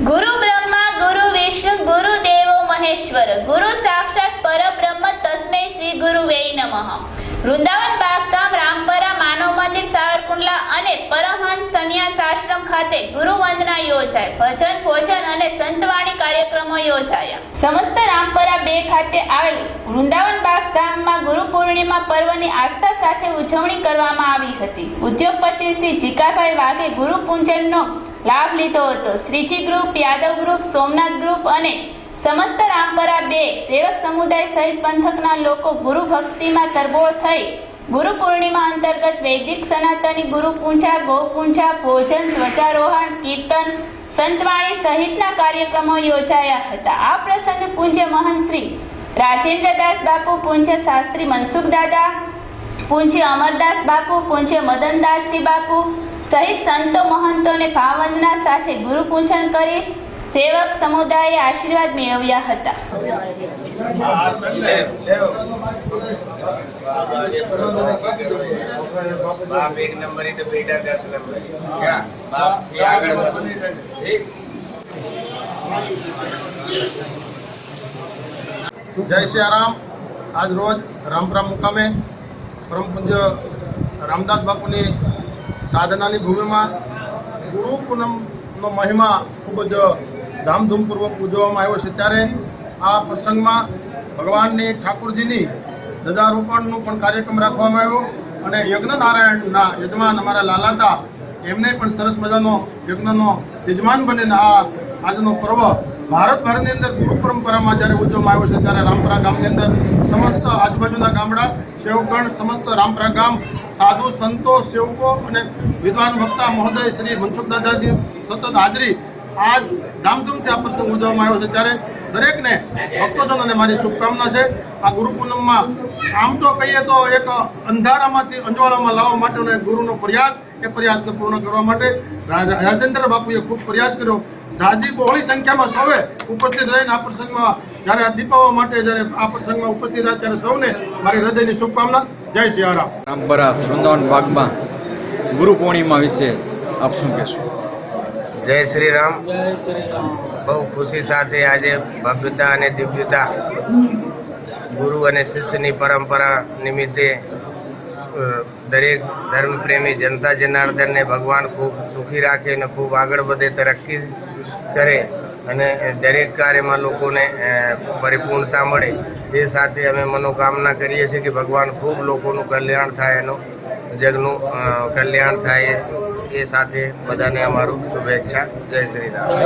ગુરુ બ્રહ્મા, ગુરુ વિષ્ણુ, ગુરુ દેવો મહેશ્વર. ગુરુ સાક્ષાત પરબ્રહ્મ તસ્મૈ શ્રી ગુરુવે નમઃ. વૃંદાવન બાગધામ, રામપરા, માનવ મંદિર, સાવરકુંડલા અને પરમહંસ સંન્યાસ આશ્રમ ખાતે ગુરુ વંદના યોજાય. ભજન, ભોજન અને સંતવાણી કાર્યક્રમો યોજાયા. સમસ્ત રામપરા બે ખાતે આવેલ વૃંદાવન બાગધામમાં ગુરુ પૂર્ણિમા પર્વની આસ્થા સાથે ઉજવણી કરવામાં આવી હતી. ઉદ્યોગપતિ શ્રી જીકાભાઈ વાઘે ગુરુ પૂજનનો લાભ લીધો હતો. Shriji group, Yadav group, Somnath group અને સમસ્ત રામપરા બે સેવક સમુદાય સહિત પંથકના લોકો ગુરુ ભક્તિમાં તરબોળ થઈ ગુરુ પૂર્ણિમા અંતર્ગત વૈદિક સનાતની ગુરુ પૂજા, ગૌ પૂજા, ભોજન, ધ્વજારોહણ, કીર્તન, સંતવાણી સહિતના કાર્યક્રમો યોજાયા હતા. આ પ્રસંગે પૂજ્ય મહંત શ્રી રાજેન્દ્રદાસ બાપુ, પૂજ્ય શાસ્ત્રી મનસુખ દાદા પૂજ્ય અમરદાસ બાપુ, પૂજ્ય મદનદાસજી બાપુ સહિત સંતો મહંતોને ભાવવંદના સાથે ગુરુ પૂજન કરી સેવક સમુદાયે આશીર્વાદ મેળવ્યા હતા? જય સિયારામ. આજ રોજ રામપુરા મુકામે પરમ પૂજ્ય રામદાસ બાપુની સાધનાની ભૂમિમાં ગુરુ પૂનમનો મહિમા ખૂબ જ ધામધૂમપૂર્વક ઉજવવામાં આવ્યો છે. ત્યારે આ પ્રસંગમાં ભગવાનની ઠાકોરજીની ધજારોપણનું પણ કાર્યક્રમ રાખવામાં આવ્યો અને યજ્ઞ નારાયણના યજમાન અમારા લાલાતા, એમને પણ સરસ મજાનો યજ્ઞનો યજમાન બનીને આ આજનો પર્વ ભારત ભારતભરની અંદર ગુરુ પરંપરામાં જ્યારે ઉજવવામાં આવ્યો છે, ત્યારે રામપરા ગામની અંદર સમસ્ત આજુબાજુના ગામડા સેવગણ સમસ્ત રામપરા ગામ સાધુ સંતો, સેવકો અને વિદ્વાન વક્તા મહોદય શ્રી મનસુખ દાદાજી સતત હાજરી આજ ધામધૂમથી આ પ્રસંગ ઉજવવામાં આવ્યો છે. ત્યારે દરેકને ભક્તજનોને મારી શુભકામના છે. આ ગુરુ પૂનમમાં આમ તો કહીએ તો એક અંધારામાંથી અંજવાળામાં લાવવા માટેનો એક ગુરુનો પ્રયાસ, એ પ્રયાસને પૂર્ણ કરવા માટે રાજેન્દ્ર બાપુએ ખૂબ પ્રયાસ કર્યો. જાજી બહોળી સંખ્યામાં સૌએ ઉપસ્થિત રહીને આ પ્રસંગમાં જ્યારે આ દીપાવવા માટે જ્યારે આ પ્રસંગમાં ઉપસ્થિત રહ્યા ત્યારે સૌને મારી હૃદયની શુભકામના. જય સિયારામ. રામપરા વૃંદાવન બાગમાં ગુરુ પૂર્ણિમા વિશે આપ શું કહેશો? જય શ્રી રામ બહુ ખુશી સાથે આજે ભવ્યતા અને દિવ્યતા ગુરુ અને શિષ્યની પરંપરા નિમિત્તે દરેક ધર્મપ્રેમી જનતા જનાર્દનને ભગવાન ખૂબ સુખી રાખે અને ખૂબ આગળ વધે તરક્કી કરે અને દરેક કાર્યમાં લોકોને પરિપૂર્ણતા મળે. એ સાથે અમે મનોકામના કરીએ છીએ કે ભગવાન ખૂબ લોકોનું કલ્યાણ થાય એનું, જગનું કલ્યાણ થાય એ સાથે બધાને અમારું શુભેચ્છા. જય શ્રી રામ.